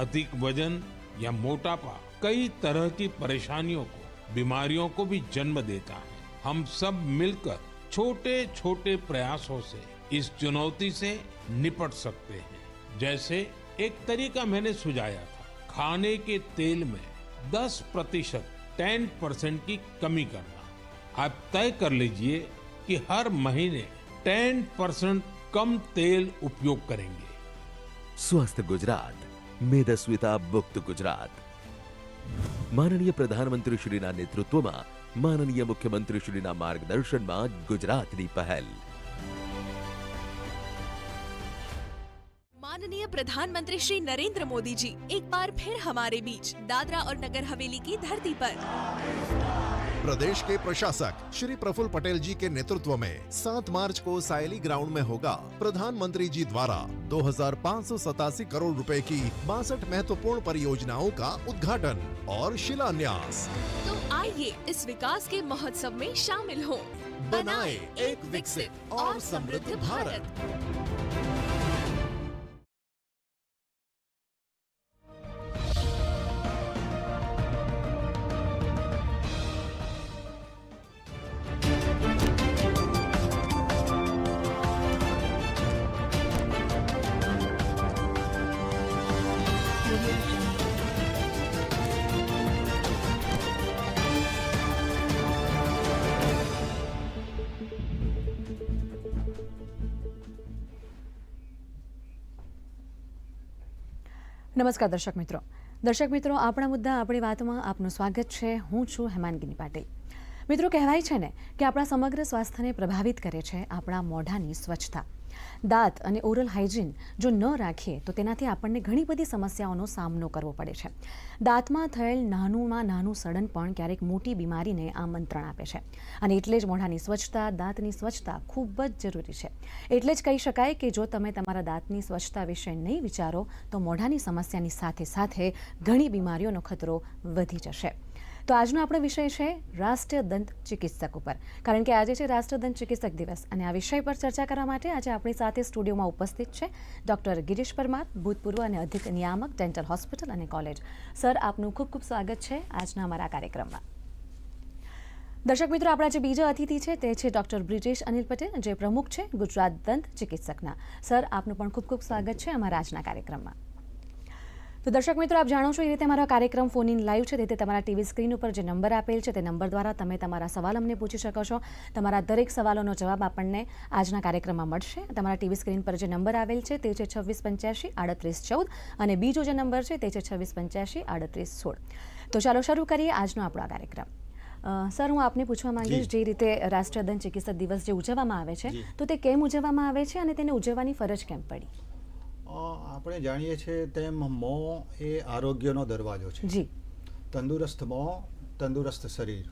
अधिक वज़न या मोटापा कई तरह की परेशानियों को, बीमारियों को भी जन्म देता है। हम सब मिलकर छोटे छोटे प्रयासों से, इस चुनौती से निपट सकते हैं। जैसे एक तरीका मैंने सुझाया था, खाने के तेल में 10 प्रतिशत टेन परसेंट की कमी करना। आप तय कर लीजिए कि हर महीने टेन परसेंट कम तेल उपयोग करेंगे। स्वस्थ गुजरात। મેદસ્વિતા મુક્ત ગુજરાત માનનીય પ્રધાનમંત્રી શ્રીના નેતૃત્વમાં માનનીય મુખ્યમંત્રી શ્રીના માર્ગદર્શનમાં ગુજરાતની પહેલ माननीय प्रधानमंत्री श्री नरेंद्र मोदी जी एक बार फिर हमारे बीच दादरा और नगर हवेली की धरती पर प्रदेश के प्रशासक श्री प्रफुल्ल पटेल जी के नेतृत्व में 7 मार्च को सायली ग्राउंड में होगा प्रधानमंत्री जी द्वारा दो हज़ार पाँच सौ सतासी करोड़ रुपए की बासठ महत्वपूर्ण परियोजनाओं का उद्घाटन और शिलान्यास। तो आइए इस विकास के महोत्सव में शामिल हो। बनाए एक विकसित और समृद्ध भारत। નમસ્કાર દર્શક મિત્રો. દર્શક મિત્રો, આપણા મુદ્દા, આપણી વાતમાં આપનું સ્વાગત છે. હું છું હેમાંગીની પાટીલ મિત્રો, કહેવાય છે ને કે આપણા સમગ્ર સ્વાસ્થ્યને પ્રભાવિત કરે છે આપણા મોઢાની સ્વચ્છતા. દાંત અને ઓરલ હાઇજીન જો ન રાખીએ તો તેનાથી આપણને ઘણી બધી સમસ્યાઓનો સામનો કરવો પડે છે. દાંતમાં થયેલ નાનુંમાં નાનું સડન પણ ક્યારેક મોટી બીમારીને આમંત્રણ આપે છે. અને એટલે જ મોઢાની સ્વચ્છતા, દાંતની સ્વચ્છતા ખૂબ જ જરૂરી છે. એટલે જ કહી શકાય કે જો તમે તમારા દાંતની સ્વચ્છતા વિશે નહીં વિચારો તો મોઢાની સમસ્યાની સાથે સાથે ઘણી બીમારીઓનો ખતરો વધી જશે. તો આજનો આપણો વિષય છે રાષ્ટ્રીય દંત ચિકિત્સક ઉપર. કારણ કે આજે છે રાષ્ટ્રીય દંત ચિકિત્સક દિવસ અને આ વિષય પર ચર્ચા કરવા માટે આજે આપણી સાથે સ્ટુડિયોમાં ઉપસ્થિત છે ડોક્ટર ગિરીશ પરમાર, ભૂતપૂર્વ અને અધિક નિયામક, ડેન્ટલ હોસ્પિટલ અને કોલેજ. સર, આપનું ખૂબ ખૂબ સ્વાગત છે આજના અમારા કાર્યક્રમમાં. દર્શક મિત્રો, આપણા જે બીજા અતિથિ છે તે છે ડોક્ટર બ્રિજેશ અનિલ પટેલ, જે પ્રમુખ છે ગુજરાત દંત ચિકિત્સકના. સર, આપનું પણ ખૂબ ખૂબ સ્વાગત છે અમારા આજના કાર્યક્રમમાં. તો દર્શક મિત્રો આપ જાણો છો એ રીતે અમારો કાર્યક્રમ ફોન ઇન લાઈવ છે. તેથી તમારા ટીવી સ્ક્રીન ઉપર જે નંબર આપેલ છે તે નંબર દ્વારા તમે તમારા સવાલ અમને પૂછી શકો છો. તમારા દરેક સવાલોનો જવાબ આપણને આજના કાર્યક્રમમાં મળશે. તમારા ટીવી સ્ક્રીન પર જે નંબર આવેલ છે તે છે છવ્વીસ પંચ્યાસી આડત્રીસ ચૌદ અને બીજો જે નંબર છે તે છે છવ્વીસ પંચ્યાસી આડત્રીસ સોળ. તો ચાલો શરૂ કરીએ આજનો આપણો આ કાર્યક્રમ. સર હું આપને પૂછવા માંગીશ જે. રીતે રાષ્ટ્રીય દંત ચિકિત્સક દિવસ જે ઉજવવામાં આવે છે તો તે કેમ ઉજવવામાં આવે છે અને તેને ઉજવવાની ફરજ કેમ પડી? આપણે જાણીએ છીએ તેમ મોં એ આરોગ્યનો દરવાજો છે. જી. તંદુરસ્ત મોં તંદુરસ્ત શરીર.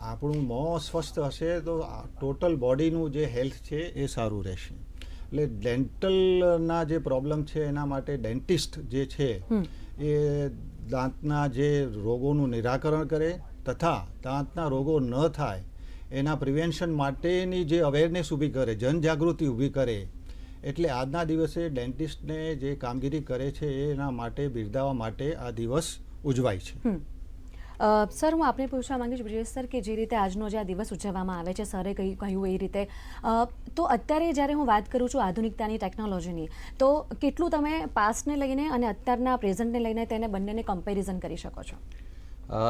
આપણું મોં સ્વસ્થ હશે તો ટોટલ બોડીનું જે હેલ્થ છે એ સારું રહેશે. એટલે ડેન્ટલના જે પ્રોબ્લેમ છે એના માટે ડેન્ટિસ્ટ જે છે એ દાંતના જે રોગોનું નિરાકરણ કરે તથા દાંતના રોગો ન થાય એના પ્રિવેન્શન માટેની જે અવેરનેસ ઊભી કરે જનજાગૃતિ ઊભી કરે એટલે આજના દિવસે ડેન્ટિસ્ટને જે કામગીરી કરે છે એના માટે બિરદાવવા માટે આ દિવસ ઉજવાય છે. સર હું આપને પૂછવા માંગીશ બ્રિજેશ સર કે જે રીતે આજનો જે આ દિવસ ઉજવવામાં આવે છે સરે કહ્યું કહ્યું એ રીતે. તો અત્યારે જ્યારે હું વાત કરું છું આધુનિકતાની ટેકનોલોજીની તો કેટલું તમે પાસ્ટને લઈને અને અત્યારના પ્રેઝન્ટને લઈને તેને બંનેને કમ્પેરિઝન કરી શકો છો?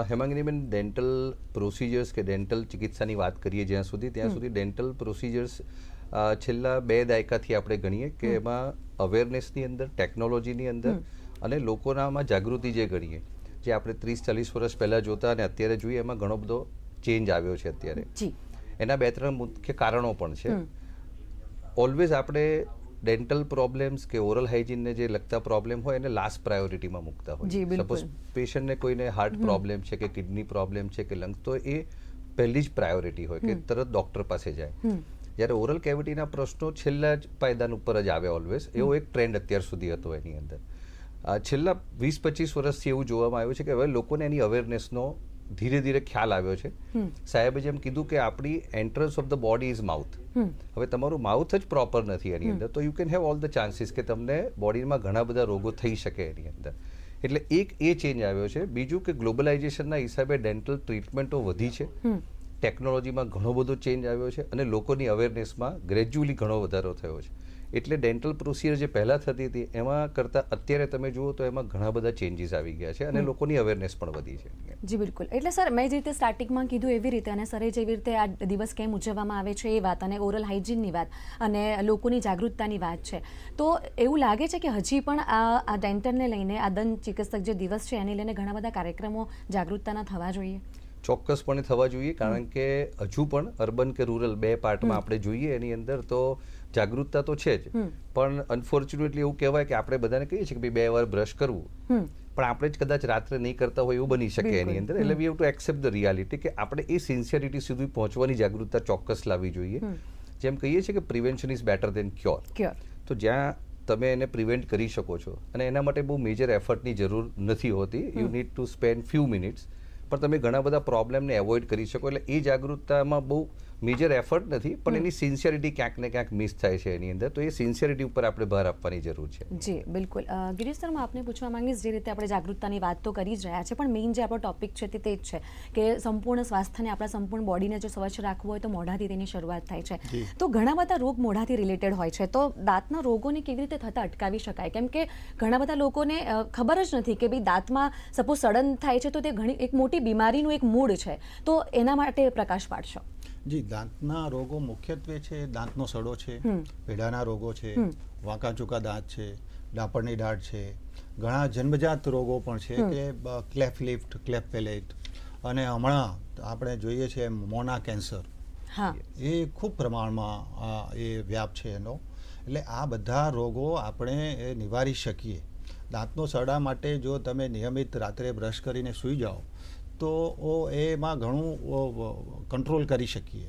હેમાંગીનીબેન ડેન્ટલ પ્રોસિજર્સ કે ડેન્ટલ ચિકિત્સાની વાત કરીએ જ્યાં સુધી ત્યાં સુધી ડેન્ટલ પ્રોસિજર્સ છેલ્લા બે દાયકાથી આપણે ગણીએ કે એમાં અવેરનેસની અંદર ટેકનોલોજીની અંદર અને લોકોનામાં જાગૃતિ જે ગણીએ જે આપણે ત્રીસ ચાલીસ વર્ષ પહેલાં જોતા અને અત્યારે જોઈએ એમાં ઘણો બધો ચેન્જ આવ્યો છે અત્યારે. એના બે ત્રણ મુખ્ય કારણો પણ છે. ઓલવેઝ આપણે ડેન્ટલ પ્રોબ્લેમ્સ કે ઓરલ હાઇજીનને જે લગતા પ્રોબ્લેમ હોય એને લાસ્ટ પ્રાયોરિટીમાં મૂકતા હોય. સપોઝ પેશન્ટને કોઈને હાર્ટ પ્રોબ્લેમ છે કે કિડની પ્રોબ્લેમ છે કે લંગ્સ તો એ પહેલી જ પ્રાયોરિટી હોય કે તરત ડોક્ટર પાસે જાય. જ્યારે ઓરલ કેવિટીના પ્રશ્નો છેલ્લા જ પાયદાન ઉપર જ આવે ઓલવેઝ એવો એક ટ્રેન્ડ અત્યાર સુધી હતો એની અંદર. છેલ્લા વીસ પચીસ વર્ષથી એવું જોવામાં આવ્યું છે કે હવે લોકોને એની અવેરનેસનો ધીરે ધીરે ખ્યાલ આવ્યો છે. સાહેબે જેમ કીધું કે આપણી entrance of the body is mouth હવે તમારું માઉથ જ પ્રોપર નથી એની અંદર. તો you can have all the chances કે તમને બોડીમાં ઘણા બધા રોગો થઈ શકે એની અંદર. એટલે એક એ ચેન્જ આવ્યો છે. બીજું કે ગ્લોબલાઇઝેશનના હિસાબે ડેન્ટલ ટ્રીટમેન્ટો વધી છે. ટેકનોલોજીમાં ઘણો બધો ચેન્જ આવ્યો છે અને લોકોની અવેરનેસમાં ગ્રેજ્યુઅલી ઘણો વધારો થયો છે. એટલે ડેન્ટલ પ્રોસિજર જે પહેલાં થતી હતી એમાં કરતાં અત્યારે તમે જુઓ તો એમાં ઘણા બધા ચેન્જીસ આવી ગયા છે અને લોકોની અવેરનેસ પણ વધી છે. જી બિલકુલ. એટલે સર મેં જે રીતે સ્ટાર્ટિંગમાં કીધું એવી રીતે અને સરે જેવી રીતે આ દિવસ કેમ ઉજવવામાં આવે છે એ વાત અને ઓરલ હાઇજીનની વાત અને લોકોની જાગૃતતાની વાત છે. તો એવું લાગે છે કે હજી પણ આ આ ડેન્ટલને લઈને આ દંત ચિકિત્સક જે દિવસ છે એને લઈને ઘણા બધા કાર્યક્રમો જાગૃતતાના થવા જોઈએ? ચોક્કસપણે થવા જોઈએ કારણ કે હજુ પણ અર્બન કે રૂરલ બે પાર્ટમાં આપણે જોઈએ એની અંદર તો જાગૃતતા તો છે જ. પણ અનફોર્ચ્યુનેટલી એવું કહેવાય કે આપણે બધાને કહીએ છીએ કે ભાઈ બે વાર બ્રશ કરવું. પણ આપણે જ કદાચ રાત્રે નહીં કરતા હોય એવું બની શકે એની અંદર. એટલે we have to accept the reality કે આપણે એ સિન્સિયરિટી સુધી પહોંચવાની જાગૃતતા ચોક્કસ લાવવી જોઈએ. જેમ કહીએ છીએ કે prevention is better than cure તો જ્યાં તમે એને પ્રિવેન્ટ કરી શકો છો. અને એના માટે બહુ મેજર એફર્ટની જરૂર નથી હોતી. You need to spend few minutes પણ તમે ઘણા બધા પ્રોબ્લેમને એવોઇડ કરી શકો એટલે એ જાગૃતતામાં બહુ મેજર એફર્ટ નથી પણ એની સિન્સિયરિટી ક્યાંક ને ક્યાંક મિસ થાય છે એની અંદર. તો એ સિન્સિયરિટી ઉપર આપણે ભાર આપવાની જરૂર છે. જી બિલકુલ. અ, ગિરીશ સર હું આપને પૂછવા માંગીશ જે રીતે આપણે જાગૃતતાની વાત તો કરી જ રહ્યા છે પણ મેઇન જે આપણો ટોપિક છે તે તે જ છે કે સંપૂર્ણ સ્વાસ્થ્યને આપણા સંપૂર્ણ બોડીને જો સ્વચ્છ રાખવું હોય તો મોઢાથી તેની શરૂઆત થાય છે. તો ઘણા બધા રોગ મોઢાથી રિલેટેડ હોય છે. તો દાંતના રોગોને કેવી રીતે થતા અટકાવી શકાય? કેમ કે ઘણા બધા લોકોને ખબર જ નથી કે ભાઈ દાંતમાં સપોઝ સડન થાય છે તો તે ઘણી એક મોટી બીમારીનું એક મૂળ છે. તો એના માટે પ્રકાશ પાડશો. જી દાંતના રોગો મુખ્યત્વે છે દાંતનો સડો છે પેઢાના રોગો છે વાંકા ચૂકા દાંત છે ડાપણની દાઢ છે ઘણા જન્મજાત રોગો પણ છે કે ક્લેફ લિફ્ટ ક્લેફ પેલેટ અને હમણાં આપણે જોઈએ છે મોના કેન્સર. હા. એ ખૂબ પ્રમાણમાં એ વ્યાપ છે એનો. એટલે આ બધા રોગો આપણે એ નિવારી શકીએ. દાંતનો સડા માટે જો તમે નિયમિત રાત્રે બ્રશ કરીને સૂઈ જાઓ તો એમાં ઘણું કંટ્રોલ કરી શકીએ.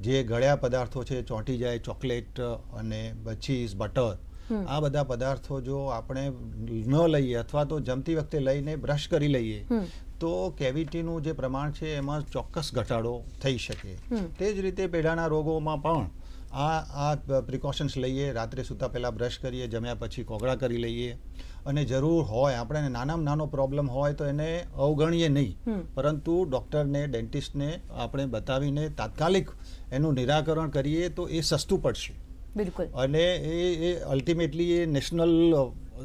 જે ગળ્યા પદાર્થો છે ચોંટી જાય ચોકલેટ અને ચીઝ બટર આ બધા પદાર્થો જો આપણે ન લઈએ અથવા તો જમતી વખતે લઈને બ્રશ કરી લઈએ તો કેવિટીનું જે પ્રમાણ છે એમાં ચોક્કસ ઘટાડો થઈ શકે. તે જ રીતે પેઢાના રોગોમાં પણ આ આ પ્રિકોશન્સ લઈએ રાત્રે સૂતા પહેલાં બ્રશ કરીએ જમ્યા પછી કોગળા કરી લઈએ. અને જરૂર હોય આપણે નાનામાં નાનો પ્રોબ્લેમ હોય તો એને અવગણીએ નહીં. પરંતુ ડૉક્ટરને ડેન્ટિસ્ટને આપણે બતાવીને તાત્કાલિક એનું નિરાકરણ કરીએ તો એ સસ્તું પડશે. બિલકુલ. અને એ એ અલ્ટિમેટલી એ નેશનલ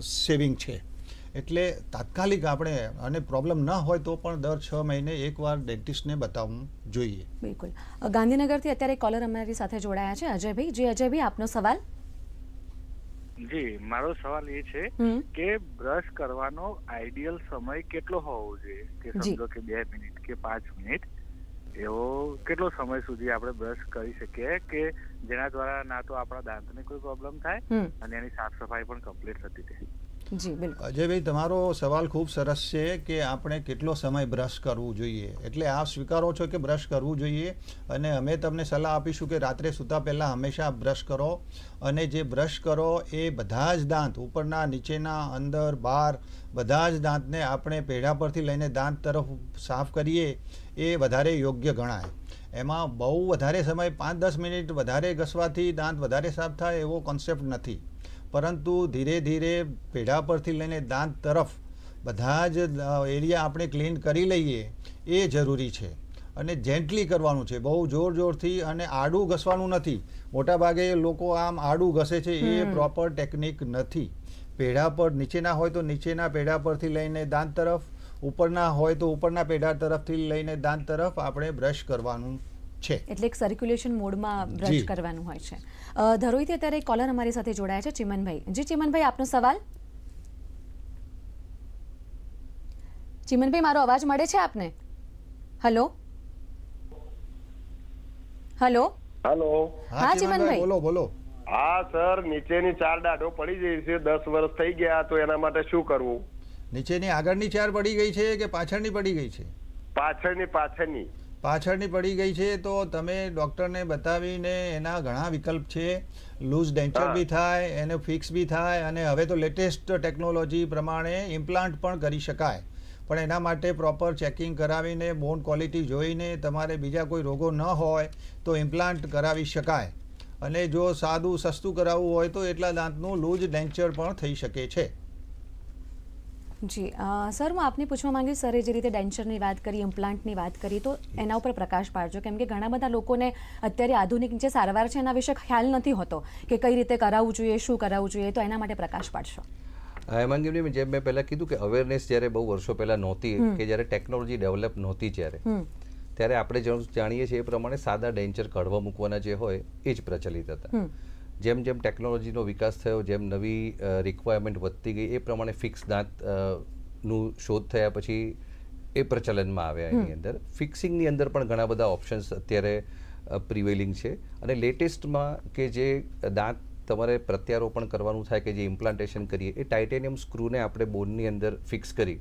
સેવિંગ છે. એટલે તાત્કાલિક આપણે અને પ્રોબ્લેમ ન હોય તો પણ દર છ મહિને એકવાર ડેન્ટિસ્ટને બતાવવું જોઈએ. બિલકુલ. ગાંધીનગરથી અત્યારે કોલર અમારી સાથે જોડાયા છે અજયભાઈ. જી અજયભાઈ આપનો સવાલ? જી મારો સવાલ એ છે કે બ્રશ કરવાનો આઈડિયલ સમય કેટલો હોવો જોઈએ? કે. સમજો કે બે મિનિટ કે પાંચ મિનિટ એવો કેટલો સમય સુધી આપણે બ્રશ કરી શકીએ કે જેના દ્વારા ના તો આપણા દાંતને કોઈ પ્રોબ્લેમ થાય અને એની સાફ સફાઈ પણ કમ્પ્લીટ થતી રહે? જી, બિલકુલ. અજયભાઈ, તમારો સવાલ ખૂબ સરસ છે કે આપણે કેટલો સમય બ્રશ કરવું જોઈએ. એટલે આપ સ્વીકારો છો કે બ્રશ કરવું જોઈએ અને અમે તમને સલાહ આપીશું કે રાત્રે સૂતા પહેલાં હંમેશા બ્રશ કરો અને જે બ્રશ કરો એ બધા જ દાંત ઉપરના, નીચેના, અંદર, બહાર બધા જ દાંતને આપણે પેઢા પરથી લઈને દાંત તરફ સાફ કરીએ એ વધારે યોગ્ય ગણાય. એમાં બહુ વધારે સમય, પાંચ દસ મિનિટ વધારે ઘસવાથી દાંત વધારે સાફ થાય એવો કોન્સેપ્ટ નથી. પરંતુ ધીરે ધીરે પેઢા પરથી લઈને દાંત તરફ બધા જ એરિયા આપણે ક્લીન કરી લઈએ એ જરૂરી છે. અને જેન્ટલી કરવાનું છે. બહુ જોર જોરથી અને આડું ઘસવાનું નથી. મોટાભાગે લોકો આમ આડું ઘસે છે એ પ્રોપર ટેકનિક નથી. પેઢા પર નીચેના હોય તો નીચેના પેઢા પરથી લઈને દાંત તરફ ઉપરના હોય તો ઉપરના પેઢા તરફથી લઈને દાંત તરફ આપણે બ્રશ કરવાનું છે. એટલે એક સર્ક્યુલેશન મોડમાં બ્રશ કરવાનું હોય છે. ધરોઈથી અત્યારે એક કોલર અમારી સાથે જોડાયા છે ચિમનભાઈ. જી ચિમનભાઈ આપનો સવાલ? ચિમનભાઈ મારો અવાજ મળે છે આપને? હલો હલો હલો હા. ચિમનભાઈ. બોલો બોલો. હા સર નીચેની ચાર દાઢો પડી ગઈ છે. દસ વર્ષ થઈ ગયા તો એના માટે શું કરવું? નીચેની આગળની ચાર પડી ગઈ છે કે પાછળની પડી ગઈ છે? પાછળની પાછળની. પાછળની પડી ગઈ છે તો તમે ડૉક્ટરને બતાવીને એના ઘણા વિકલ્પ છે. લૂઝ ડેન્ચર બી થાય એને ફિક્સ બી થાય અને હવે તો લેટેસ્ટ ટેકનોલોજી પ્રમાણે ઇમ્પ્લાન્ટ પણ કરી શકાય. પણ એના માટે પ્રોપર ચેકિંગ કરાવીને બોન ક્વોલિટી જોઈને તમારે બીજા કોઈ રોગો ન હોય તો ઇમ્પ્લાન્ટ કરાવી શકાય. અને જો સાદું સસ્તું કરાવવું હોય તો એટલા દાંતનું લૂઝ ડેન્ચર પણ થઈ શકે છે. જી સર હું આપને પૂછવા માંગીશ સરે જે રીતે ડેન્ચરની વાત કરી ઇમ્પ્લાન્ટની વાત કરી તો એના ઉપર પ્રકાશ પાડજો. કેમ કે ઘણા બધા લોકોને અત્યારે આધુનિક જે સારવાર છે એના વિશે ખ્યાલ નથી હોતો કે કઈ રીતે કરાવવું જોઈએ શું કરાવવું જોઈએ તો એના માટે પ્રકાશ પાડશો. હેમાંગીની જેમ મેં પહેલાં કીધું કે અવેરનેસ જ્યારે બહુ વર્ષો પહેલાં નહોતી કે જ્યારે ટેકનોલોજી ડેવલપ નહોતી જ્યારે ત્યારે આપણે જાણીએ છીએ એ પ્રમાણે સાદા ડેન્ચર કડવા મૂકવાના જે હોય એ જ પ્રચલિત હતા. જેમ જેમ ટેકનોલોજીનો વિકાસ થયો જેમ નવી રિક્વાયરમેન્ટ વધતી ગઈ એ પ્રમાણે ફિક્સ દાંતનું શોધ થયા પછી એ પ્રચલનમાં આવ્યા એની અંદર. ફિક્સિંગની અંદર પણ ઘણા બધા ઓપ્શન્સ અત્યારે પ્રિવેલિંગ છે. અને લેટેસ્ટમાં કે જે દાંત તમારે પ્રત્યારોપણ કરવાનું થાય કે જે ઇમ્પ્લાન્ટેશન કરીએ એ ટાઇટેનિયમ સ્ક્રૂને આપણે બોનની અંદર ફિક્સ કરી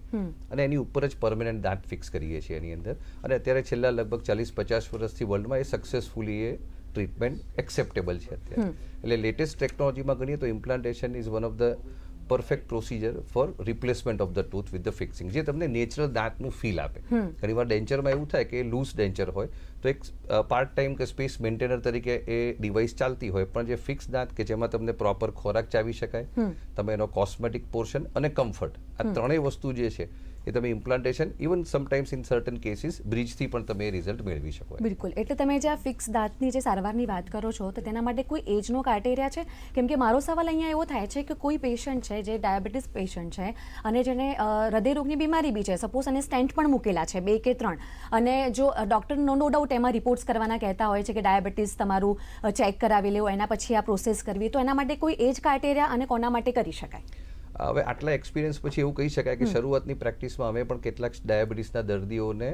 અને એની ઉપર જ પરમેનન્ટ દાંત ફિક્સ કરીએ છીએ એની અંદર. અને અત્યારે છેલ્લા લગભગ ચાલીસ પચાસ વર્ષથી વર્લ્ડમાં એ સક્સેસફુલી એ ટ્રીટમેન્ટ એક્સેપ્ટેબલ છે અત્યારે. એટલે લેટેસ્ટ ટેકનોલોજીમાં ગણીએ તો implantation is one of the perfect procedure for replacement of the tooth with the fixing જે તમને નેચરલ દાંતનું ફીલ આપે. ઘણીવાર ડેન્ચરમાં એવું થાય કે લૂઝ ડેન્ચર હોય તો એક પાર્ટ ટાઈમ કે સ્પેસ મેન્ટેનર તરીકે એ ડિવાઇસ ચાલતી હોય પણ જે ફિક્સ દાંત કે જેમાં તમને પ્રોપર ખોરાક ચાવી શકાય તમે એનો કોસ્મેટિક પોર્શન અને કમ્ફર્ટ આ ત્રણેય વસ્તુ જે છે એ તમે implantation even sometimes in certain cases બ્રિજથી પણ તમે રિઝલ્ટ મેળવી શકો બિલકુલ. એટલે તમે જે આ ફિક્સ દાંતની જે સારવારની વાત કરો છો, તો તેના માટે કોઈ એજનો ક્રાઇટેરિયા છે? કેમ કે મારો સવાલ અહીંયા એવો થાય છે કે કોઈ પેશન્ટ છે, જે ડાયાબિટીસ પેશન્ટ છે, અને જેને હૃદયરોગની બીમારી બી છે સપોઝ અને સ્ટેન્ટ પણ મૂકેલા છે, બે કે ત્રણ. અને જો ડૉક્ટર નો નો ડાઉટ એમાં રિપોર્ટ્સ કરવાના કહેતા હોય છે કે ડાયાબિટીસ તમારું ચેક કરાવી લેવું એના પછી આ પ્રોસેસ કરવી, તો એના માટે કોઈ એજ ક્રાઇટેરિયા અને કોના માટે કરી શકાય? હવે આટલા એક્સપિરિયન્સ પછી એવું કહી શકાય કે શરૂઆતની પ્રેક્ટિસમાં અમે પણ કેટલાક ડાયાબિટીસના દર્દીઓને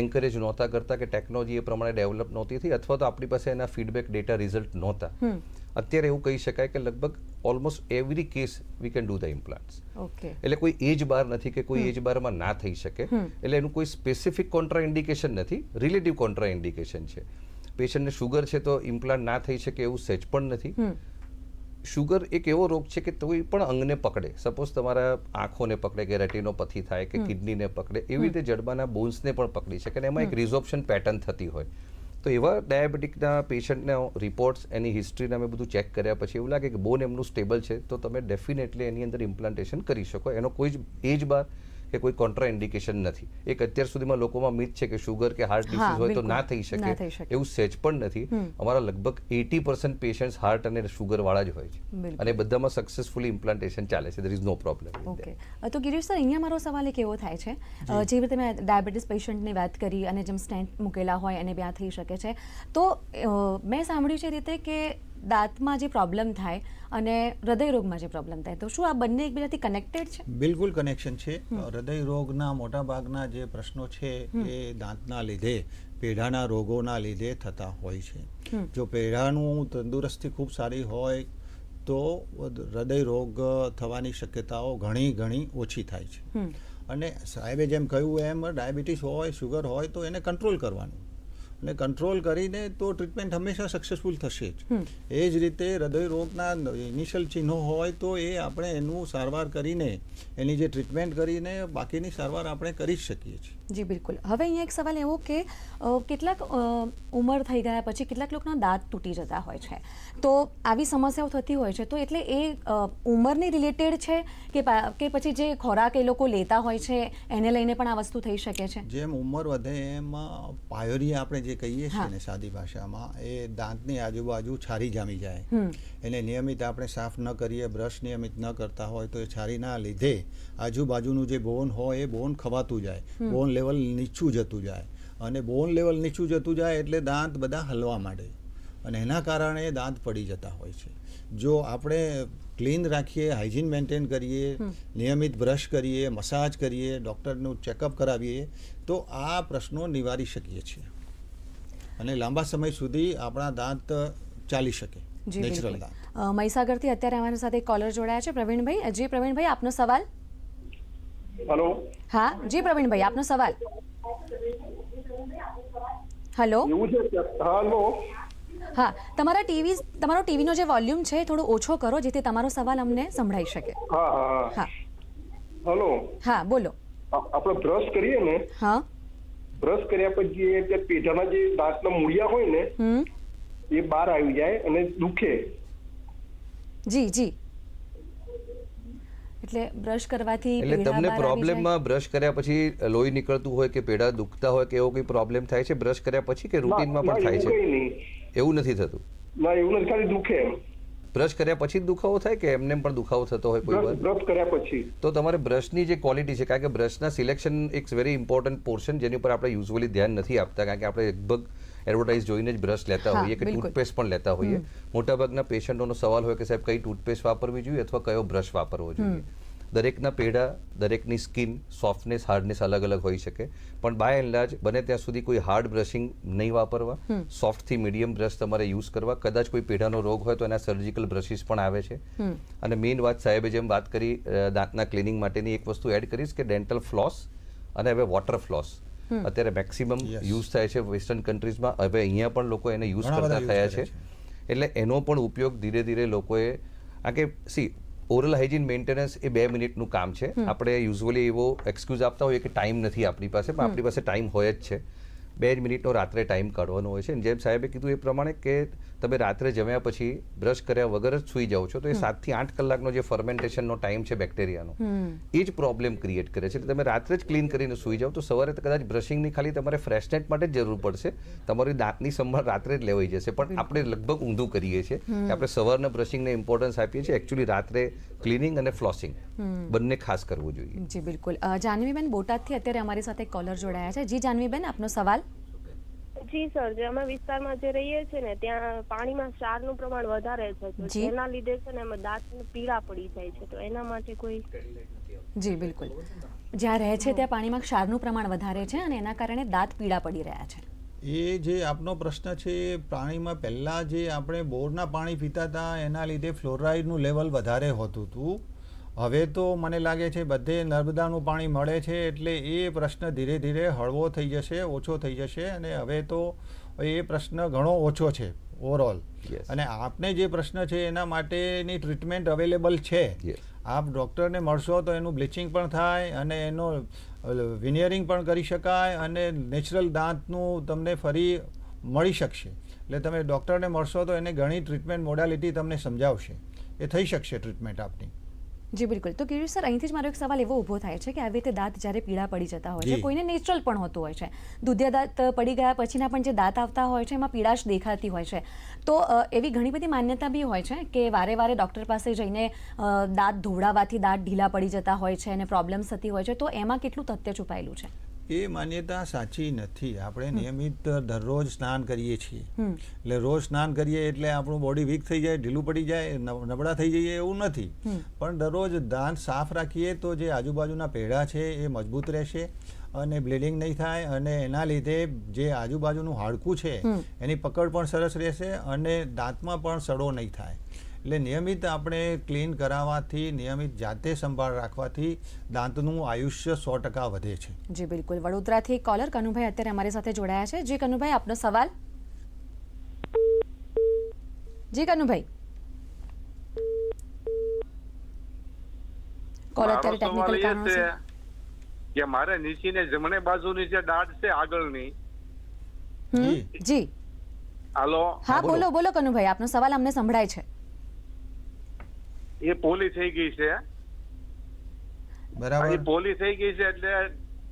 એન્કરેજ નહોતા કરતા કે ટેકનોલોજી એ પ્રમાણે ડેવલપ નહોતી થઈ અથવા તો આપણી પાસે એના ફીડબેક ડેટા રિઝલ્ટ નહોતા. અત્યારે એવું કહી શકાય કે લગભગ almost every case we can do the implants okay એટલે કોઈ એજ બાર નથી કે કોઈ એજ બારમાં ના થઈ શકે. એટલે એનું કોઈ સ્પેસિફિક કોન્ટ્રા ઇન્ડિકેશન નથી. રિલેટિવ કોન્ટ્રા ઇન્ડિકેશન છે પેશન્ટને શુગર છે તો ઇમ્પ્લાન્ટ ના થઈ શકે એવું સેજ પણ નથી. શુગર એક એવો રોગ છે કે કોઈ પણ અંગને પકડે. સપોઝ તમારા આંખોને પકડે કે રેટિનોપથી થાય કે કિડનીને પકડે એવી રીતે જડબાના બોન્સને પણ પકડી શકે અને એમાં એક રિઝોપ્શન પેટર્ન થતી હોય. તો એવા ડાયાબિટીકના પેશન્ટના રિપોર્ટ્સ એની હિસ્ટ્રીને અમે બધું ચેક કર્યા પછી એવું લાગે કે બોન એમનું સ્ટેબલ છે તો તમે ડેફિનેટલી એની અંદર ઇમ્પ્લાન્ટેશન કરી શકો. એનો કોઈ જ એજ બાર કે કોઈ કોન્ટ્રા ઇન્ડિકેશન નથી. એક અત્યાર સુધીમાં લોકોમાં મિથ છે કે શુગર કે હાર્ટ ડિસીઝ હોય તો ના થઈ શકે. એવું સેજ પણ નથી. અમારા લગભગ એટી પર્સન્ટ પેશન્ટ હાર્ટ અને શુગર વાળા જ હોય છે. અને બધામાં સક્સેસફુલી ઇમ્પ્લાન્ટેશન ચાલે છે. There is no problem okay તો ગિરીશ સર અહીંયા મારો સવાલ એક એવો થાય છે. જેવી રીતે મેં ડાયાબિટીસ પેશન્ટની વાત કરી અને જેમ સ્ટેન્ટ મૂકેલા હોય અને ત્યાં થઈ શકે છે. તો મેં સાંભળ્યું છે રીતે કે દાંતમાં જે પ્રોબ્લેમ થાય અને હૃદયરોગમાં જે પ્રોબ્લેમ થાય તો શું આ બંને એકબીજાથી કનેક્ટેડ છે? બિલકુલ કનેક્શન છે. હૃદયરોગના મોટાભાગના મોટા ભાગના જે પ્રશ્નો છે એ દાંતના લીધે પેઢાના રોગોના લીધે થતા હોય છે. જો પેઢાનું તંદુરસ્તી ખૂબ સારી હોય તો હૃદય રોગ થવાની શક્યતાઓ ઘણી ઘણી ઓછી થાય છે. અને સાહેબે જેમ કહ્યું એમ ડાયાબિટીસ હોય શુગર હોય તો એને કંટ્રોલ કરવાનું. અને કંટ્રોલ કરીને તો ટ્રીટમેન્ટ હંમેશા સક્સેસફુલ થશે જ. એ જ રીતે હૃદય રોગના ઇનિશિયલ ચિહ્નો હોય તો એ આપણે એનું સારવાર કરીને એની જે ટ્રીટમેન્ટ કરીને બાકીની સારવાર આપણે કરી જ શકીએ છીએ. જી બિલકુલ. હવે અહીંયા એક સવાલ એવો કે કેટલાક ઉંમર થઈ ગયા પછી કેટલાક લોકોના દાંત તૂટી જતા હોય છે. તો આવી સમસ્યાઓ થતી હોય છે. તો એટલે એ ઉંમરની રિલેટેડ છે કે કે પછી જે ખોરાક એ લોકો લેતા હોય છે એને લઈને પણ આ વસ્તુ થઈ શકે છે? જેમ ઉંમર વધે એમ પાયોરિયા આપણે જે કહીએ છીએ ને સાદી ભાષામાં એ દાંતની આજુબાજુ છારી જામી જાય. એને નિયમિત આપણે સાફ ન કરીએ બ્રશ નિયમિત ન કરતા હોય તો એ છારીના લીધે આજુબાજુનું જે બોન હોય એ બોન ખવાતું જાય. બોન લેવલ નીચું જતું જાય. અને બોન લેવલ નીચું જતું જાય એટલે દાંત બધા હલવા માંડે. અને એના કારણે દાંત પડી જતા હોય છે. જો આપણે ક્લીન રાખીએ હાઇજીન મેન્ટેન કરીએ નિયમિત બ્રશ કરીએ મસાજ કરીએ ડૉક્ટરનું ચેકઅપ કરાવીએ તો આ પ્રશ્નો નિવારી શકીએ છીએ. અને લાંબા સમય સુધી આપણા દાંત ચાલી શકે. નેચરલ દાંત. મહીસાગરથી અત્યારે અમારી સાથે કોલર જોડાયા છે પ્રવીણભાઈ. જે પ્રવીણભાઈ આપનો સવાલ? હલો? હા જી પ્રવીણભાઈ આપનો સવાલ. હેલો? એવું છે હાલો? હા તમારા ટીવી તમારો ટીવીનો જે વોલ્યુમ છે થોડો ઓછો કરો જેથી તમારો સવાલ અમને સંભળાઈ શકે. હા હા હા. હલો? હા બોલો. આપણે બ્રશ કરીએ ને? હા. બ્રશ કર્યા પછી જે પેઢાના જે દાંતના મૂળિયા હોય ને એ બહાર આવી જાય અને દુખે. જી જી. એટલે બ્રશ કરવાથી એટલે તમને પ્રોબ્લેમમાં બ્રશ કર્યા પછી લોહી નીકળતું હોય કે પેડા દુખતા હોય કે એવો કોઈ પ્રોબ્લેમ થાય છે? બ્રશ કર્યા પછી કે રૂટીનમાં પણ થાય છે? એવું નથી થતું? ના એવું નથી ખાલી દુખે એમ. બ્રશ કર્યા પછી જ દુખાવો થાય કે એમને પણ દુખાવો થતો હોય કોઈ વાર? બ્રશ કર્યા પછી. તો તમારે બ્રશની જે ક્વોલિટી છે કારણ કે બ્રશના સિલેક્શન એક વેરી ઇમ્પોર્ટન્ટ પોર્શન જેની ઉપર આપણે યુઝ્યુઅલી ધ્યાન નથી આપતા કારણ કે આપણે લગભગ એડવર્ટાઇઝ જોઈને જ બ્રશ લેતા હોઈએ કે. ટૂથપેસ્ટ પણ લેતા હોઈએ. મોટાભાગના પેશન્ટોનો સવાલ હોય કે સાહેબ કઈ ટૂથપેસ્ટ વાપરવી જોઈએ અથવા કયો બ્રશ વાપરવો જોઈએ? દરેકના પેઢા દરેકની સ્કિન સોફ્ટનેસ હાર્ડનેસ અલગ અલગ હોઈ શકે. પણ બાય એન્ડ લાર્જ બને ત્યાં સુધી કોઈ હાર્ડ બ્રશિંગ નહીં વાપરવા. સોફ્ટથી મીડિયમ બ્રશ તમારે યુઝ કરવા. કદાચ કોઈ પેઢાનો રોગ હોય તો એના સર્જિકલ બ્રશિસ પણ આવે છે. અને મેઇન વાત સાહેબે જેમ વાત કરી દાંતના ક્લિનિંગ માટેની એક વસ્તુ એડ કરીશ કે ડેન્ટલ ફ્લોસ અને હવે વોટર ફ્લોસ અત્યારે મેક્સિમમ યુઝ થાય છે વેસ્ટર્ન કન્ટ્રીઝમાં હવે અહીંયા પણ લોકો એને યુઝ કરતા થયા છે. એટલે એનો પણ ઉપયોગ ધીરે ધીરે લોકોએ આ કે સી ઓરલ હાઇજીન મેન્ટેનન્સ એ બે મિનિટનું કામ છે. આપણે યુઝ્યુઅલી એવો એક્સક્યુઝ આપતા હોઈએ કે ટાઈમ નથી આપણી પાસે પણ આપણી પાસે ટાઈમ હોય જ છે. બે જ મિનિટનો રાત્રે ટાઈમ કાઢવાનો હોય છે. જેમ સાહેબે કીધું એ પ્રમાણે કે તમે રાત્રે જમ્યા પછી બ્રશ કર્યા વગર જ સૂઈ જાઓ છો તો એ સાતથી આઠ કલાકનો જે ફર્મેન્ટેશનનો ટાઈમ છે બેક્ટેરિયાનો એ જ પ્રોબ્લેમ ક્રિએટ કરે છે. એટલે તમે રાત્રે જ ક્લીન કરીને સૂઈ જાઓ તો સવારે કદાચ બ્રશિંગની ખાલી તમારે ફ્રેશનેટ માટે જ જરૂર પડશે. તમારી દાંતની સંભાળ રાત્રે જ લેવાઈ જશે. પણ આપણે લગભગ ઊંધું કરીએ છીએ કે આપણે સવારના બ્રશિંગને ઇમ્પોર્ટન્સ આપીએ છીએ. એકચ્યુઅલી રાત્રે ક્લિનિંગ અને ફ્લોસિંગ બંને ખાસ કરવું જોઈએ. જી બિલકુલ. જાનવીબેન બોટાદથી અત્યારે અમારી સાથે કોલર જોડાયા છે. જી જાનવીબેન આપનો સવાલ? જી સર જે અમે વિસ્તારમાં જે રહીએ છીએ ને ત્યાં પાણીમાં ક્ષારનું પ્રમાણ વધારે છે. તો જી. જેના લીધે છે ને એમાં દાંત પીળા પડી જાય છે. તો એના માટે કોઈ જી બિલકુલ. જ્યાં રહે છે ત્યાં પાણીમાં ક્ષારનું પ્રમાણ વધારે છે અને એના કારણે દાંત પીળા પડી રહ્યા છે. એ જે આપનો પ્રશ્ન છે એ પાણીમાં પહેલાં જે આપણે બોરના પાણી પીતા હતા એના લીધે ફ્લોરાઇડનું લેવલ વધારે હોતું હતું. હવે તો મને લાગે છે બધે નર્મદાનું પાણી મળે છે એટલે એ પ્રશ્ન ધીરે ધીરે હળવો થઈ જશે ઓછો થઈ જશે અને હવે તો એ પ્રશ્ન ઘણો ઓછો છે ઓવરઓલ અને આપને જે પ્રશ્ન છે એના માટેની ટ્રીટમેન્ટ અવેલેબલ છે. આપ ડૉક્ટરને મળશો તો એનું બ્લીચિંગ પણ થાય અને એનો વિનિયરિંગ પણ કરી શકાય અને નેચરલ દાંતનું તમને ફરી મળી શકશે. એટલે તમે ડૉક્ટરને મળશો તો એને ઘણી ટ્રીટમેન્ટ મોડાલિટી તમને સમજાવશે. એ થઈ શકશે ટ્રીટમેન્ટ આપની. જી બિલકુલ. તો કિરીટ સર અહીંથી જ મારો એક સવાલ એવો ઊભો થાય છે કે આવી રીતે દાંત જ્યારે પીળા પડી જતા હોય છે કોઈને નેચરલ પણ હોતું હોય છે. દુધિયા દાંત પડી ગયા પછીના પણ જે દાંત આવતા હોય છે એમાં પીળાશ દેખાતી હોય છે. તો એવી ઘણી બધી માન્યતા બી હોય છે કે વારે વારે ડૉક્ટર પાસે જઈને દાંત ધોવડાવવાથી દાંત ઢીલા પડી જતા હોય છે અને પ્રોબ્લેમ્સ થતી હોય છે. તો એમાં કેટલું તથ્ય છુપાયેલું છે? એ માન્યતા સાચી નથી. આપણે નિયમિત દરરોજ સ્નાન કરીએ છીએ. એટલે રોજ સ્નાન કરીએ એટલે આપણું બોડી વીક થઈ જાય ઢીલું પડી જાય નબ- નબળા થઈ જઈએ એવું નથી. પણ દરરોજ દાંત સાફ રાખીએ તો જે આજુબાજુના પેઢા છે એ મજબૂત રહેશે અને બ્લીડિંગ નહીં થાય અને એના લીધે જે આજુબાજુનું હાડકું છે એની પકડ પણ સરસ રહેશે અને દાંતમાં પણ સડો નહીં થાય. એટલે નિયમિત આપણે ક્લીન કરાવવાથી નિયમિત જાતે સંભાળ રાખવાથી દાંતનું આયુષ્ય સો ટકા વધે છે. જી બિલકુલ. વડોદરાથી કોલર કનુભાઈ અત્યારે અમારી સાથે જોડાયા છે. જી કનુભાઈ આપનો સવાલ? જી કનુભાઈ? કોલર મારો અત્યારે ટેકનિકલ એ છે કે મારે નીચીને જમણે બાજુની જે દાઢ છે આગળની. જી. હાલો? હા બોલો બોલો કનુભાઈ. આપનો સવાલ અમને સંભળાય છે. એ પોલી થઈ ગઈ છે બરાબર. એ પોલી થઈ ગઈ છે એટલે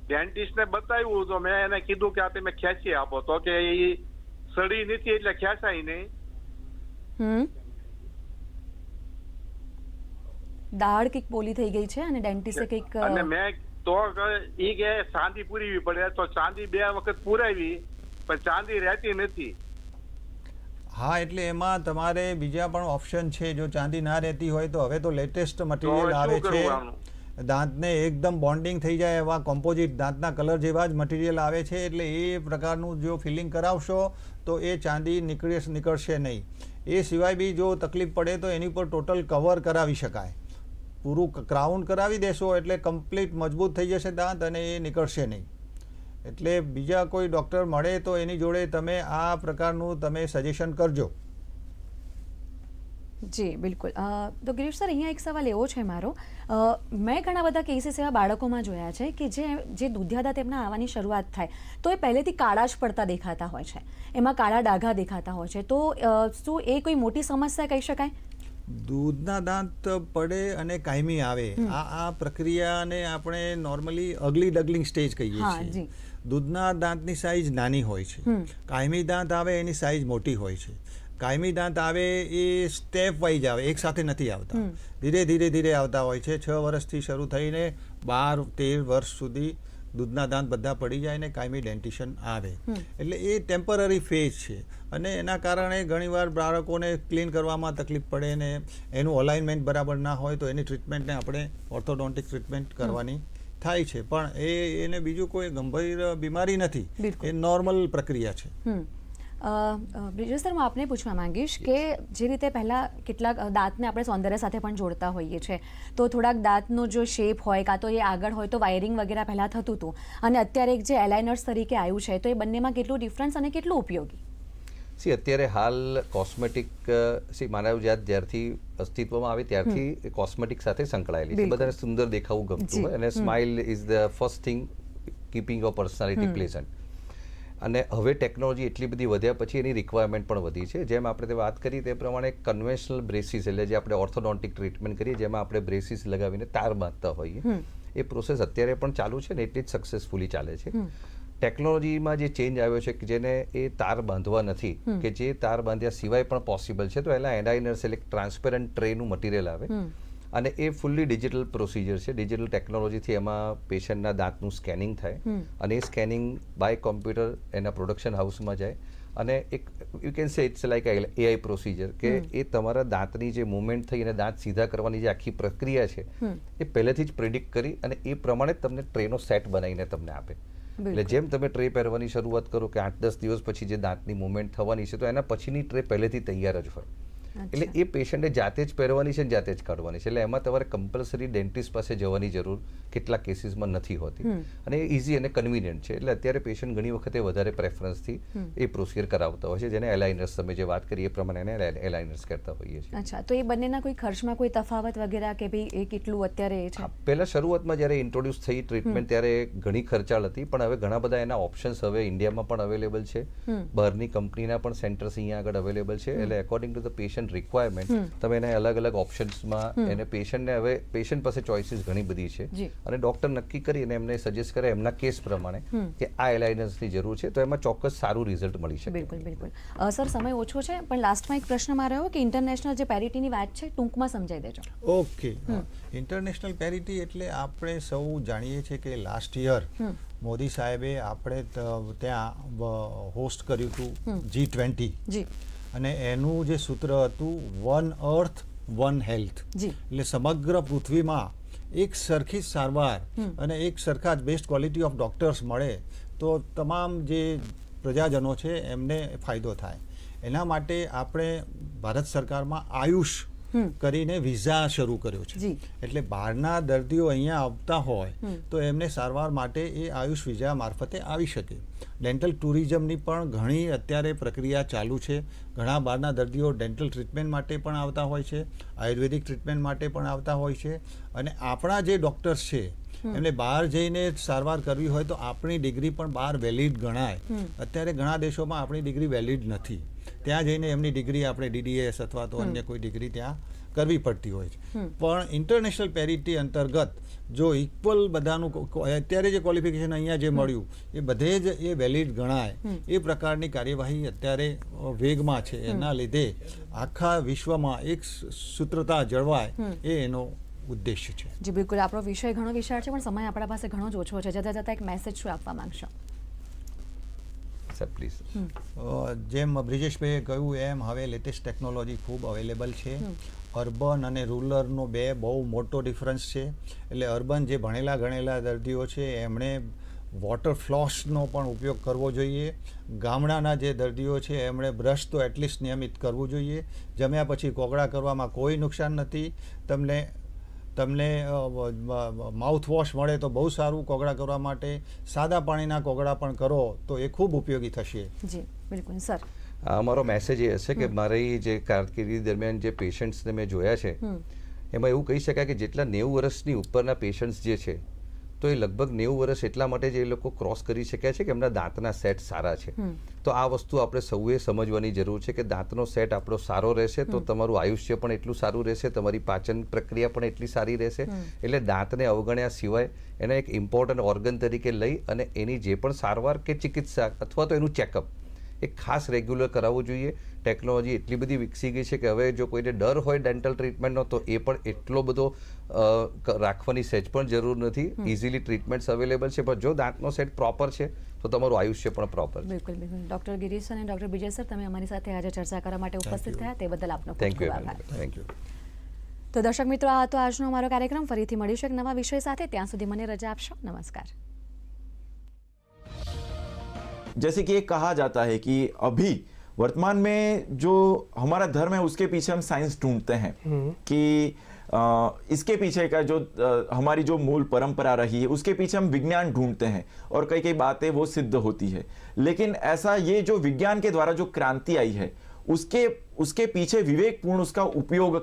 ડેન્ટિસ્ટ ને બતાવ્યું તો મેં એને કીધું કે આ તમે ખેંચી આપો. તો કે એ સડી નથી એટલે ખેંચાય નહીં. દાળ કંઈક પોલી થઈ ગઈ છે અને ડેન્ટિસ્ટે કંઈક અને મેં તો એ કે ચાંદી પૂરવી પડે. તો ચાંદી બે વખત પુરાવી પણ ચાંદી રહેતી નથી. હા એટલે એમાં તમારે બીજા પણ ઓપ્શન છે જો ચાંદી ના રહેતી હોય તો. હવે તો લેટેસ્ટ મટીરિયલ આવે છે. દાંતને એકદમ બોન્ડિંગ થઈ જાય એવા કોમ્પોઝિટ દાંતના કલર જેવા જ મટીરિયલ આવે છે એટલે એ પ્રકારનું જો ફિલિંગ કરાવશો તો એ ચાંદી નીકળે નીકળશે નહીં. એ સિવાય બી જો તકલીફ પડે તો એની પર ટોટલ કવર કરાવી શકાય. પૂરું ક્રાઉન કરાવી દેશો એટલે કમ્પ્લીટ મજબૂત થઈ જશે દાંત અને એ નીકળશે નહીં. એટલે બીજા કોઈ ડૉક્ટર મળે તો એની જોડે તમે આ પ્રકારનું તમે સજેશન કરજો. જી બિલકુલ. તો ગિરીશ સર અહીંયા એક સવાલ એવો છે મારો. મેં ઘણા બધા કેસીસ એવા બાળકોમાં જોયા છે કે જે જે દુધિયાદાંત એમના આવવાની શરૂઆત થાય તો એ પહેલેથી કાળા જ પડતા દેખાતા હોય છે. એમાં કાળા ડાઘા દેખાતા હોય છે. તો શું એ કોઈ મોટી સમસ્યા કહી શકાય? દૂધના દાંત પડે અને કાયમી આવે. આ આ પ્રક્રિયાને આપણે નોર્મલી અગલી ડગલિંગ સ્ટેજ કહીએ છીએ. દૂધના દાંતની સાઇઝ નાની હોય છે. કાયમી દાંત આવે એની સાઇઝ મોટી હોય છે. કાયમી દાંત આવે એ સ્ટેપ વાઇઝ આવે એક સાથે નથી આવતા. ધીરે ધીરે ધીરે આવતા હોય છે. છ વર્ષથી શરૂ થઈને બાર તેર વર્ષ સુધી દૂધના દાંત બધા પડી જાય ને કાયમી ડેન્ટિશન આવે. એટલે એ ટેમ્પરરી ફેઝ છે. અને એના કારણે ઘણીવાર બાળકોને ક્લીન કરવામાં તકલીફ પડે ને એનું અલાઇનમેન્ટ બરાબર ના હોય તો એની ટ્રીટમેન્ટને આપણે ઓર્થોડોન્ટિક ટ્રીટમેન્ટ કરવાની થાય છે પણ એ એને બીજું કોઈ ગંભીર બીમારી નથી. એ નોર્મલ પ્રક્રિયા છે. બ્રિજેશ સર હું આપને પૂછવા માંગીશ કે જે રીતે પહેલાં કેટલાક દાંતને આપણે સૌંદર્ય સાથે પણ જોડતા હોઈએ છીએ તો થોડાક દાંતનો જો શેપ હોય કાં તો એ આગળ હોય તો વાયરિંગ વગેરે પહેલાં થતું હતું અને અત્યારે એક જે એલાઇનર્સ તરીકે આવ્યું છે તો એ બંનેમાં કેટલું ડિફરન્સ અને કેટલું ઉપયોગી? સી અત્યારે હાલ કોસ્મેટિક સી માનવ જાત જ્યારથી અસ્તિત્વમાં આવી ત્યારથી કોસ્મેટિક સાથે સંકળાયેલી છે. બધાને સુંદર દેખાવું ગમતું હોય અને smile is the first thing keeping your personality pleasant અને હવે ટેકનોલોજી એટલી બધી વધ્યા પછી એની રિક્વાયરમેન્ટ પણ વધી છે. જેમ આપણે તે વાત કરી તે પ્રમાણે કન્વેન્શનલ બ્રેસીસ એટલે જે આપણે ઓર્થોડોન્ટિક ટ્રીટમેન્ટ કરીએ જેમાં આપણે બ્રેસીસ લગાવીને તાર બાંધતા હોઈએ એ પ્રોસેસ અત્યારે પણ ચાલુ છે ને એટલી જ સક્સેસફુલી ચાલે છે. ટેકનોલોજીમાં જે ચેન્જ આવ્યો છે કે જેને એ તાર બાંધવા નથી કે જે તાર બાંધ્યા સિવાય પણ પોસિબલ છે તો એના એન્ડાઇનર્સ એટલે ટ્રાન્સપેરન્ટ ટ્રેનું મટીરિયલ આવે. અને એ ફૂલ્લી ડિજિટલ પ્રોસિજર છે. ડિજિટલ ટેકનોલોજીથી એમાં પેશન્ટના દાંતનું સ્કેનિંગ થાય. અને એ સ્કેનિંગ બાય કોમ્પ્યુટર એના પ્રોડક્શન હાઉસમાં જાય. અને એક you can say it's like AI procedure કે એ તમારા દાંતની જે મુવમેન્ટ થઈ અને દાંત સીધા કરવાની જે આખી પ્રક્રિયા છે એ પહેલેથી જ પ્રિડિક્ટ કરી અને એ પ્રમાણે તમને ટ્રેનો સેટ બનાવીને તમને આપે. એટલે જેમ તમે ટ્રે પહેરવાની શરૂઆત કરો કે આઠ દસ દિવસ પછી જે દાંતની મુવમેન્ટ થવાની છે, તો એના પછીની ટ્રે પહેલેથી તૈયાર જ હોય. એટલે એ પેશન્ટે જાતે જ પહેરવાની છે ને જાતે જ કાઢવાની છે. એટલે એમાં તમારે કમ્પલસરી ડેન્ટિસ્ટ પાસે જવાની જરૂર કેટલાક કેસીસમાં નથી હોતી. અને એ ઇઝી અને કન્વિનિયન્ટ છે. એટલે અત્યારે પેશન્ટ ઘણી વખતે વધારે પ્રેફરન્સથી એ પ્રોસિજર કરાવતા હોય છે જેને એલાઇનર્સ તમે જે વાત કરી એ પ્રમાણે એને એલાઇનર્સ કરતા હોઈએ છીએ. અચ્છા. તો એ બંનેના કોઈ ખર્ચમાં કોઈ તફાવત વગેરે કે ભાઈ એ કેટલું અત્યારે છે? પહેલાં પહેલા શરૂઆતમાં જ્યારે ઇન્ટ્રોડ્યુસ થઈ ટ્રીટમેન્ટ ત્યારે ઘણી ખર્ચાળ હતી પણ હવે ઘણા બધા એના ઓપ્શન્સ હવે ઇન્ડિયામાં પણ અવેલેબલ છે. બહારની કંપનીના પણ સેન્ટર્સ અહીંયા આગળ અવેલેબલ છે. એટલે according to the patient requirement તમે એને અલગ અલગ ઓપ્શન્સમાં એને પેશન્ટને હવે પેશન્ટ પાસે ચોઇસીસ ઘણી બધી છે. અને ડોક્ટર નક્કી કરીને એમને સજેસ્ટ કરે એમના કેસ પ્રમાણે કે આ એલાઇનન્સની જરૂર છે તો એમાં ચોક્કસ સારું રિઝલ્ટ મળી શકે. બિલકુલ બિલકુલ. સર સમય ઓછો છે પણ લાસ્ટમાં એક પ્રશ્ન મારો રહ્યો કે ઇન્ટરનેશનલ જે પેરિટીની વાત છે ટૂંકમાં સમજાવી દેજો. ઓકે ઇન્ટરનેશનલ પેરિટી એટલે આપણે સૌ જાણીએ છીએ કે લાસ્ટ યર મોદી સાહેબે આપણે ત્યાં હોસ્ટ કર્યું હતું જી ટ્વેન્ટી જી. અને એનું જે સૂત્ર હતું વન અર્થ વન હેલ્થ એટલે સમગ્ર પૃથ્વીમાં એક સરખી સારવાર અને એક સરખા જ બેસ્ટ ક્વોલિટી ઓફ ડોક્ટર્સ મળે તો તમામ જે પ્રજાજનો છે એમને ફાયદો થાય. એના માટે આપણે ભારત સરકારમાં આયુષ કરીને વિઝા શરૂ કર્યો છે. એટલે બહારના દર્દીઓ અહીંયા આવતા હોય તો એમને સારવાર માટે એ આયુષ વિઝા મારફતે આવી શકે. ડેન્ટલ ટુરિઝમની પણ ઘણી અત્યારે પ્રક્રિયા ચાલુ છે. ઘણા બહારના દર્દીઓ ડેન્ટલ ટ્રીટમેન્ટ માટે પણ આવતા હોય છે આયુર્વેદિક ટ્રીટમેન્ટ માટે પણ આવતા હોય છે અને આપણા જે ડૉક્ટર્સ છે એમને બહાર જઈને સારવાર કરવી હોય તો આપણી ડિગ્રી પણ બહાર વેલિડ ગણાય. અત્યારે ઘણા દેશોમાં આપણી ડિગ્રી વેલિડ નથી. ત્યાં જઈને એમની ડિગ્રી આપણે ડીડીએસ અથવા તો અન્ય કોઈ ડિગ્રી ત્યાં કરવી પડતી હોય છે. પણ ઇન્ટરનેશનલ પેરિટી અંતર્ગત જો ઇક્વલ બધાનું અત્યારે જે ક્વોલિફિકેશન અહીંયા જે મળ્યું એ બધે જ એ વેલિડ ગણાય. એ પ્રકારની કાર્યવાહી અત્યારે વેગમાં છે. એના લીધે આખા વિશ્વમાં એક સૂત્રતા જળવાય એ એનો ઉદ્દેશ્ય છે. જી બિલકુલ. આપણો વિષય ઘણો વિશાળ છે પણ સમય આપણા પાસે ઘણો જ ઓછો છે. જતાં જતાં એક મેસેજ શું આપવા માંગશો? સર પ્લીઝ જેમ બ્રિજેશભાઈએ કહ્યું એમ હવે લેટેસ્ટ ટેકનોલોજી ખૂબ અવેલેબલ છે. અર્બન અને રૂરલનો બે બહુ મોટો ડિફરન્સ છે. એટલે અર્બન જે ભણેલા ગણેલા દર્દીઓ છે એમણે વોટર ફ્લોસનો પણ ઉપયોગ કરવો જોઈએ. ગામડાના જે દર્દીઓ છે એમણે બ્રશ તો એટલીસ્ટ નિયમિત કરવું જોઈએ. જમ્યા પછી કોગળા કરવામાં કોઈ નુકસાન નથી. તમને તમને માઉથ વોશ મળે તો બહુ સારું કોગળા કરવા માટે સાદા પાણીના કોગળા પણ કરો તો એ ખૂબ ઉપયોગી થશે. જી બિલકુલ સર. અમારો મેસેજ એ હશે કે મારી જે કારકિર્દી દરમિયાન જે પેશન્ટ્સને મેં જોયા છે એમાં એવું કહી શકાય કે જેટલા નેવું વર્ષની ઉપરના પેશન્ટ્સ જે છે તો એ લગભગ નેવું વર્ષ એટલા માટે જ એ લોકો ક્રોસ કરી શક્યા છે કે એમના દાંતના સેટ સારા છે. તો આ વસ્તુ આપણે સૌએ સમજવાની જરૂર છે કે દાંતનો સેટ આપણો સારો રહેશે તો તમારું આયુષ્ય પણ એટલું સારું રહેશે તમારી પાચન પ્રક્રિયા પણ એટલી સારી રહેશે. એટલે દાંતને અવગણ્યા સિવાય એને એક ઇમ્પોર્ટન્ટ ઓર્ગન તરીકે લઈ અને એની જે પણ સારવાર કે ચિકિત્સા અથવા તો એનું ચેકઅપ એ ખાસ રેગ્યુલર કરાવવું જોઈએ. ટેકનોલોજી એટલી બધી વિકસી ગઈ છે કે હવે જો કોઈને ડર હોય ડેન્ટલ ટ્રીટમેન્ટનો તો એ પણ એટલો બધો રાખવાની સહેજ પણ જરૂર નથી. ઇઝીલી ટ્રીટમેન્ટ્સ અવેલેબલ છે પણ જો દાંતનો સેટ પ્રોપર છે તો તમારું આયુષ્ય પણ પ્રોપર બિલકુલ બિલકુલ. ડોક્ટર ગિરીશ અને ડોક્ટર વિજય સર તમે અમારી સાથે આજે ચર્ચા કરવા માટે ઉપસ્થિત થયા. તે બદલ આપનો થેન્ક યુ થેન્ક યુ તો દર્શક મિત્રો આ હતો આજનો અમારો કાર્યક્રમ. ફરીથી મળીશું એક નવા વિષય સાથે. ત્યાં સુધી મને રજા આપશો. નમસ્કાર. जैसे कि कहा जाता है कि अभी वर्तमान में जो हमारा धर्म है उसके पीछे हम साइंस ढूंढते हैं कि अ, इसके पीछे का जो अ, हमारी जो मूल परंपरा रही है उसके पीछे हम विज्ञान ढूंढते हैं और कई कई बातें वो सिद्ध होती है। लेकिन ऐसा ये जो विज्ञान के द्वारा जो क्रांति आई है उसके उसके पीछे विवेकपूर्ण उसका उपयोग कर